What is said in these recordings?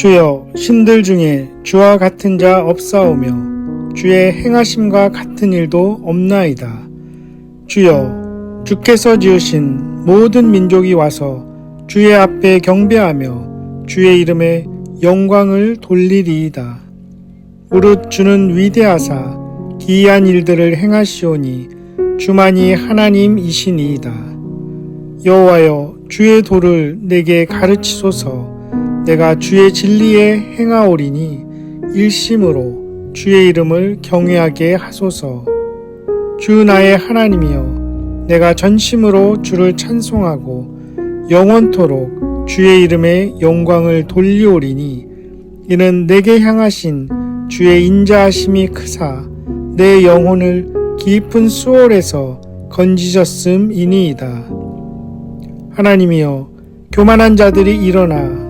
주여 신들 중에 주와 같은 자 없사오며 주의 행하심과 같은 일도 없나이다. 주여 주께서 지으신 모든 민족이 와서 주의 앞에 경배하며 주의 이름에 영광을 돌리리이다. 무릇 주는 위대하사 기이한 일들을 행하시오니 주만이 하나님이시니이다. 여호와여 주의 도를 내게 가르치소서 내가 주의 진리에 행하오리니 일심으로 주의 이름을 경외하게 하소서 주 나의 하나님이여 내가 전심으로 주를 찬송하고 영원토록 주의 이름에 영광을 돌리오리니 이는 내게 향하신 주의 인자하심이 크사 내 영혼을 깊은 수월에서 건지셨음이니이다. 하나님이여 교만한 자들이 일어나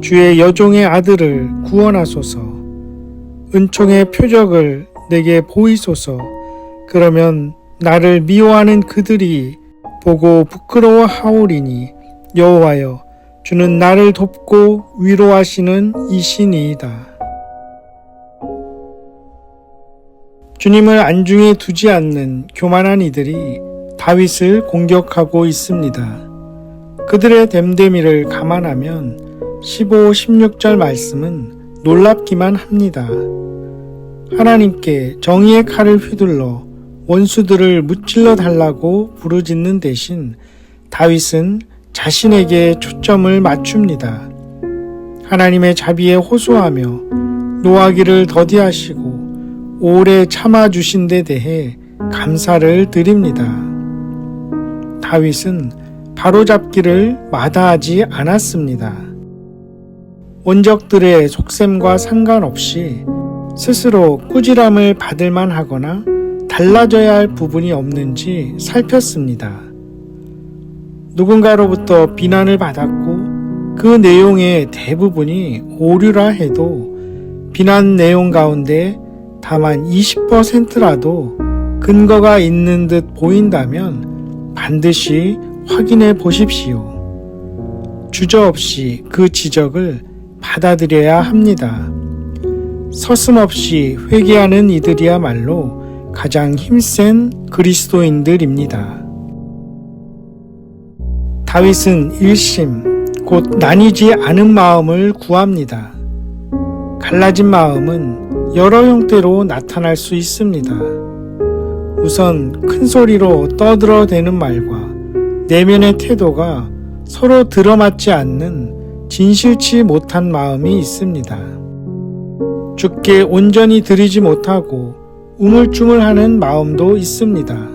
주의 여종의 아들을 구원하소서 은총의 표적을 내게 보이소서 그러면 나를 미워하는 그들이 보고 부끄러워하오리니 여호와여 주는 나를 돕고 위로하시는 이신이이다. 주님을 안중에 두지 않는 교만한 이들이 다윗을 공격하고 있습니다. 그들의 댐데미를 감안하면 15, 16절 말씀은 놀랍기만 합니다. 하나님께 정의의 칼을 휘둘러 원수들을 무찔러 달라고 부르짖는 대신 다윗은 자신에게 초점을 맞춥니다. 하나님의 자비에 호소하며 노하기를 더디하시고 오래 참아주신 데 대해 감사를 드립니다. 다윗은 바로잡기를 마다하지 않았습니다. 원적들의 속셈과 상관없이 스스로 꾸지람을 받을만 하거나 달라져야 할 부분이 없는지 살폈습니다. 누군가로부터 비난을 받았고 그 내용의 대부분이 오류라 해도 비난 내용 가운데 다만 20%라도 근거가 있는 듯 보인다면 반드시 확인해 보십시오. 주저없이 그 지적을 받아들여야 합니다. 서슴없이 회개하는 이들이야말로 가장 힘센 그리스도인들입니다. 다윗은 일심, 곧 나뉘지 않은 마음을 구합니다. 갈라진 마음은 여러 형태로 나타날 수 있습니다. 우선 큰 소리로 떠들어대는 말과 내면의 태도가 서로 들어맞지 않는 진실치 못한 마음이 있습니다. 주께 온전히 드리지 못하고 우물쭈물하는 마음도 있습니다.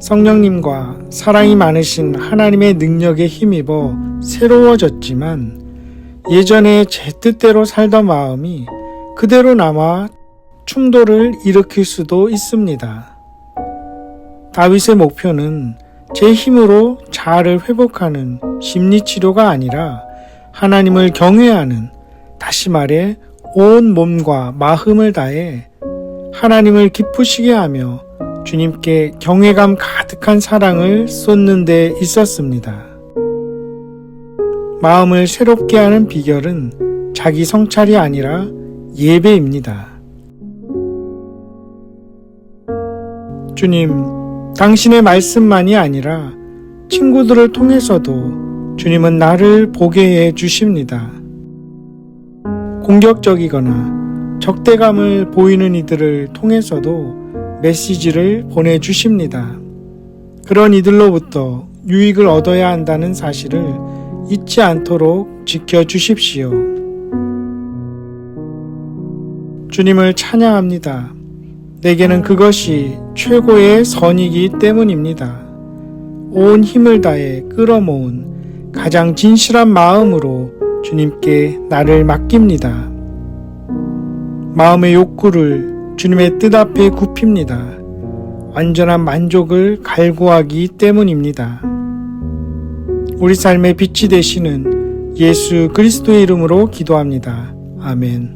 성령님과 사랑이 많으신 하나님의 능력에 힘입어 새로워졌지만 예전에 제 뜻대로 살던 마음이 그대로 남아 충돌을 일으킬 수도 있습니다. 다윗의 목표는 제 힘으로 자아를 회복하는 심리치료가 아니라 하나님을 경외하는 다시 말해 온 몸과 마음을 다해 하나님을 기쁘시게 하며 주님께 경외감 가득한 사랑을 쏟는 데 있었습니다. 마음을 새롭게 하는 비결은 자기 성찰이 아니라 예배입니다. 주님, 당신의 말씀만이 아니라 친구들을 통해서도 주님은 나를 보게 해 주십니다. 공격적이거나 적대감을 보이는 이들을 통해서도 메시지를 보내주십니다. 그런 이들로부터 유익을 얻어야 한다는 사실을 잊지 않도록 지켜주십시오. 주님을 찬양합니다. 내게는 그것이 최고의 선이기 때문입니다. 온 힘을 다해 끌어모은 가장 진실한 마음으로 주님께 나를 맡깁니다. 마음의 욕구를 주님의 뜻 앞에 굽힙니다. 완전한 만족을 갈구하기 때문입니다. 우리 삶의 빛이 되시는 예수 그리스도의 이름으로 기도합니다. 아멘.